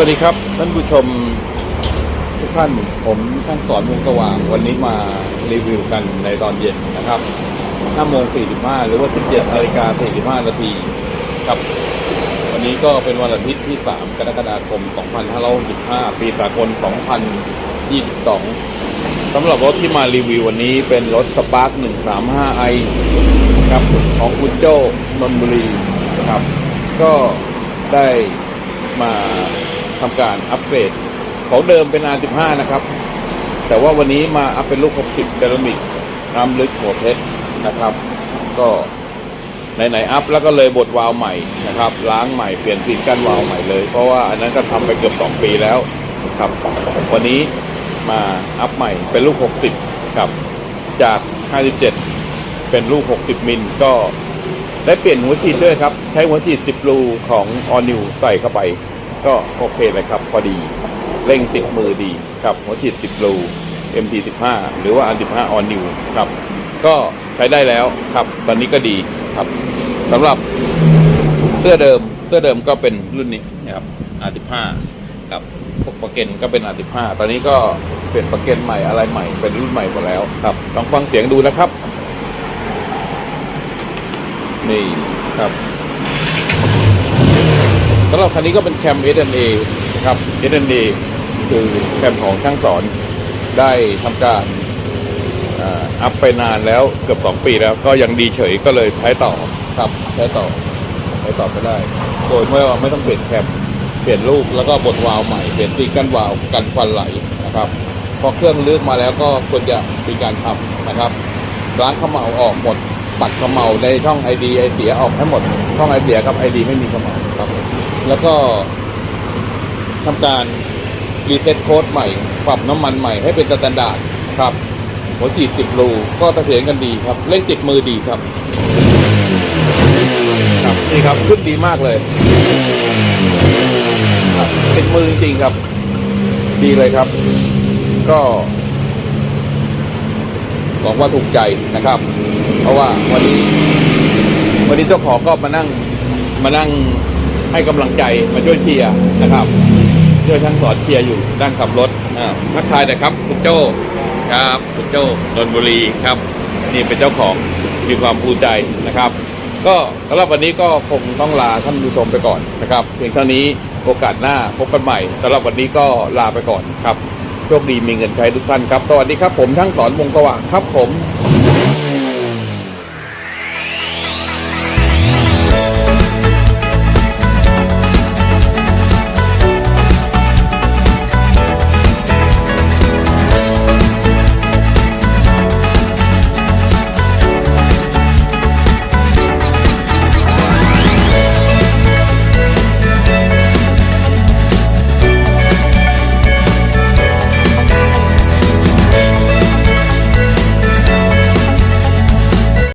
วัสดีครับท่านผู้ชมทุกท่านผมท่านสอนวงสว่างวันนี้มารีวิวกันในตอนเย็นนะครับ5โมง45 หรือว่า 17นาฬิกา45นาทีครับ วันนี้ก็เป็นวันอาทิตย์ที่ 3 กรกฎาคม 2565 ปีสากล 2022สำหรับรถที่มารีวิววันนี้เป็นรถสปาร์ค 135i ครับของคุณโจ้นนบุรีนะครับ ก็ได้มา ทำการอัปเกรดของเดิมเป็น R15 นะครับ แต่ว่าวันนี้มาอัพเป็นลูก60เซรามิกน้ำลึกหัวเพชรนะครับ ก็ไหนๆอัพแล้วก็เลยบดวาล์วใหม่นะครับ ล้างใหม่เปลี่ยนซีกั้นวาล์วใหม่เลย เพราะว่าอันนั้นก็ทำไปเกือบ 2 ปีแล้วครับ วันนี้มาอัพใหม่เป็นลูก 60ครับ จาก 57 เป็นลูก 60 มิลก็ได้เปลี่ยนหัวฉีดด้วยครับ ใช้หัวฉีด 10 รูของ All New ใส่เข้าไป ก็โอเคเลยครับ พอดีเร่งติดมือดีครับหัวฉีด10รู MT15 หรือว่า R15 All New ครับ ก็ใช้ได้แล้วครับตอนนี้ก็ดีครับสำหรับเสื้อเดิมเสื้อเดิมก็เป็นรุ่นนี้นะครับ R15 ครับพวกปะเก็นก็เป็น R15 ตอนนี้ก็เปลี่ยนปะเก็นใหม่อะไรใหม่เป็นรุ่นใหม่หมดแล้วครับลองฟังเสียงดูนะครับ นี่ครับ สำหรับคันนี้ก็เป็นแคม S&A นะครับ S&A คือแคมของช่างสอนได้ทำการอัพไปนานแล้วเกือบ 2 ปีแล้ว ก็ยังดีเฉยก็เลยใช้ต่อครับใช้ต่อใช้ต่อไปได้ โดยไม่ว่าไม่ต้องเปลี่ยนแคมเปลี่ยนลูกแล้วก็บดวาล์วใหม่เปลี่ยนตีกั้นวาล์วกันควันไหลนะครับพอเครื่องเลือกมาแล้วก็ควรจะมีการทำนะครับล้างเขมเหลาออกหมดปัดเขมเหลาในช่องไอดีไอเสียออกให้หมดช่องไอเสียครับไอดีไม่มีเขมเหลาครับ แล้วก็ทำการรีเซ็ตโค้ดใหม่ ปรับน้ำมันใหม่ให้เป็นสแตนดาร์ดครับหัวฉีด10รูก็ตะเถียนกันดีครับเร่งติดมือดีครับครับนี่ครับขึ้นดีมากเลยครับติดมือจริงๆครับ ดีเลยครับ ก็หวังว่าถูกใจนะครับ เพราะว่าวันนี้ วันนี้เจ้าของก็มานั่งมานั่ง ให้กำลังใจมาช่วยเชียร์นะครับ ช่วยทั้งสอนเชียร์อยู่ด้านขับรถอ่าทักทายนะครับคุณโจ้ครับคุณโจ้นนบุรีครับ นี่เป็นเจ้าของมีความภูมิใจนะครับ ก็สำหรับวันนี้ก็คงต้องลาท่านผู้ชมไปก่อนนะครับเพียงเท่านี้โอกาสหน้าพบกันใหม่สำหรับวันนี้ก็ลาไปก่อนครับโชคดีมีเงินใช้ทุกท่านครับสวัสดีครับผมช่างสอนวงสว่างครับผม